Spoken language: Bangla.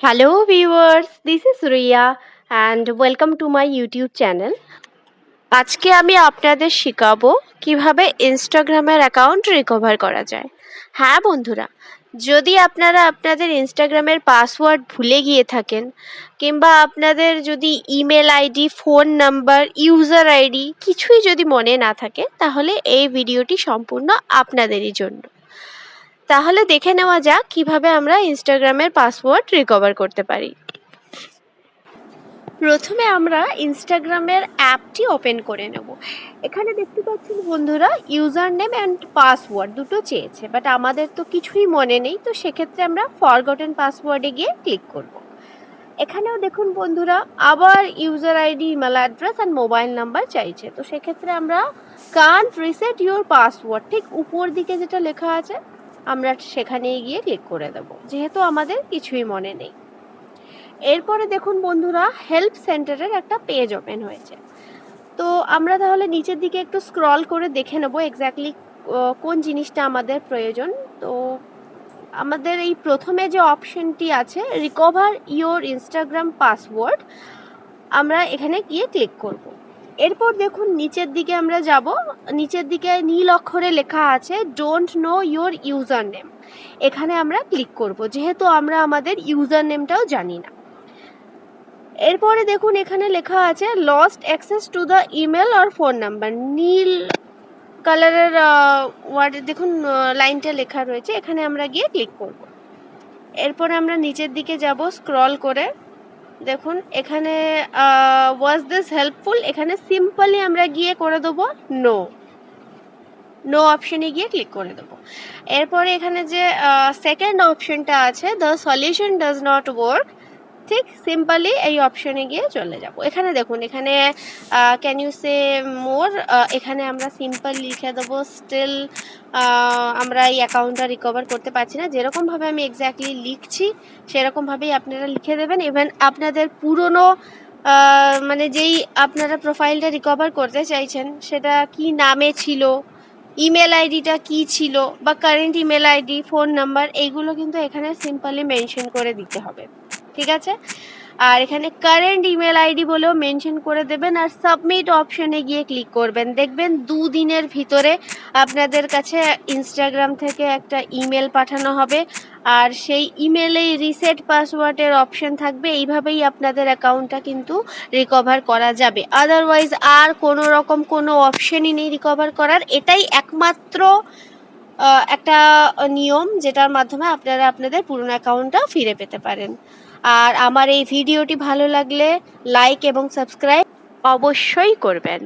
Hello viewers, this is Riya and welcome to my YouTube channel. আজকে আমি আপনাদের শেখাবো কীভাবে ইনস্টাগ্রামের অ্যাকাউন্ট রিকভার করা যায়। হ্যাঁ বন্ধুরা যদি আপনারা আপনাদের ইনস্টাগ্রামের পাসওয়ার্ড ভুলে গিয়ে থাকেন কিংবা আপনাদের যদি email ID phone number user ID কিছুই যদি মনে না থাকে তাহলে এই ভিডিওটি সম্পূর্ণ আপনাদেরই জন্য। তাহলে দেখে নেওয়া যাক কীভাবে আমরা ইনস্টাগ্রামের পাসওয়ার্ড রিকভার করতে পারি। প্রথমে আমরা ইনস্টাগ্রামের অ্যাপটি ওপেন করে নেব। এখানে দেখতে পাচ্ছেন বন্ধুরা ইউজার নেম অ্যান্ড পাসওয়ার্ড দুটো চেয়েছে বাট আমাদের তো কিছুই মনে নেই, তো সেক্ষেত্রে আমরা ফরগটেন পাসওয়ার্ডে গিয়ে ক্লিক করব। এখানেও দেখুন বন্ধুরা, আবার user ID email address and mobile number চাইছে, তো সেক্ষেত্রে আমরা কান্ট রিসেট ইউর পাসওয়ার্ড ঠিক উপর দিকে যেটা লেখা আছে আমরা সেখানে গিয়ে ক্লিক করে দেব। যেহেতু আমাদের কিছুই মনে নেই। এরপরে দেখুন বন্ধুরা হেল্প সেন্টারের একটা পেজ ওপেন হয়েছে। তো আমরা তাহলে নিচের দিকে একটু স্ক্রল করে দেখে নেব এক্স্যাক্টলি কোন জিনিসটা আমাদের প্রয়োজন। তো আমাদের এই প্রথমে যে অপশনটি আছে রিকভার ইওর ইনস্টাগ্রাম পাসওয়ার্ড আমরা এখানে গিয়ে ক্লিক করব। এরপর দেখুন নিচের দিকে আমরা যাব। নিচের দিকে নীল অক্ষরে লেখা আছে don't know your user name এখানে আমরা ক্লিক করব। যেহেতু আমরা আমাদের ইউজার নেমটাও জানি না। এরপরে দেখুন এখানে লেখা আছে lost access to the email R phone number নীল কালারের ওয়ার্ড দেখুন লাইনটা লেখা রয়েছে। এখানে আমরা গিয়ে ক্লিক করব। এরপরে আমরা নিচের দিকে যাব স্ক্রল করে। দেখুন, এখানে ওয়াজ দিস হেল্পফুল এখানে সিম্পলি আমরা গিয়ে করে দেবো নো নো অপশনে গিয়ে ক্লিক করে দেবো। এরপরে এখানে যে সেকেন্ড অপশনটা আছে the solution does not work ঠিক সিম্পলি এই অপশনে গিয়ে চলে যাব। এখানে দেখুন, এখানে ক্যান ইউ সে মোর এখানে আমরা সিম্পল লিখে দেবো স্টিল আমরা এই অ্যাকাউন্টটা রিকভার করতে পারছি না। যেরকমভাবে আমি এক্স্যাক্টলি লিখছি সেরকমভাবেই আপনারা লিখে দেবেন। ইভেন আপনাদের পুরনো মানে যেই আপনারা প্রোফাইলটা রিকভার করতে চাইছেন, সেটা কি নামে ছিল ইমেল আইডিটা কি ছিল, বা current email ID phone number এইগুলো কিন্তু এখানে সিম্পলি মেনশন করে দিতে হবে। ঠিক আছে? আর এখানে কারেন্ট ইমেল আইডি বলেও মেনশন করে দেবেন আর সাবমিট অপশনে গিয়ে ক্লিক করবেন। দেখবেন দুদিনের ভিতরে আপনাদের কাছে ইনস্টাগ্রাম থেকে একটা ইমেল পাঠানো হবে আর সেই ইমেলেই রিসেট পাসওয়ার্ডের অপশন থাকবে। এইভাবেই আপনাদের অ্যাকাউন্টটা কিন্তু রিকভার করা যাবে। আদারওয়াইজ আর কোনো রকম কোনো অপশনই নেই রিকভার করার। এটাই একমাত্র একটা নিয়ম যেটার মাধ্যমে আপনারা আপনাদের পুরনো অ্যাকাউন্টটা ফিরে পেতে পারেন। আর আমার এই ভিডিওটি ভালো লাগলে লাইক এবং সাবস্ক্রাইব অবশ্যই করবেন।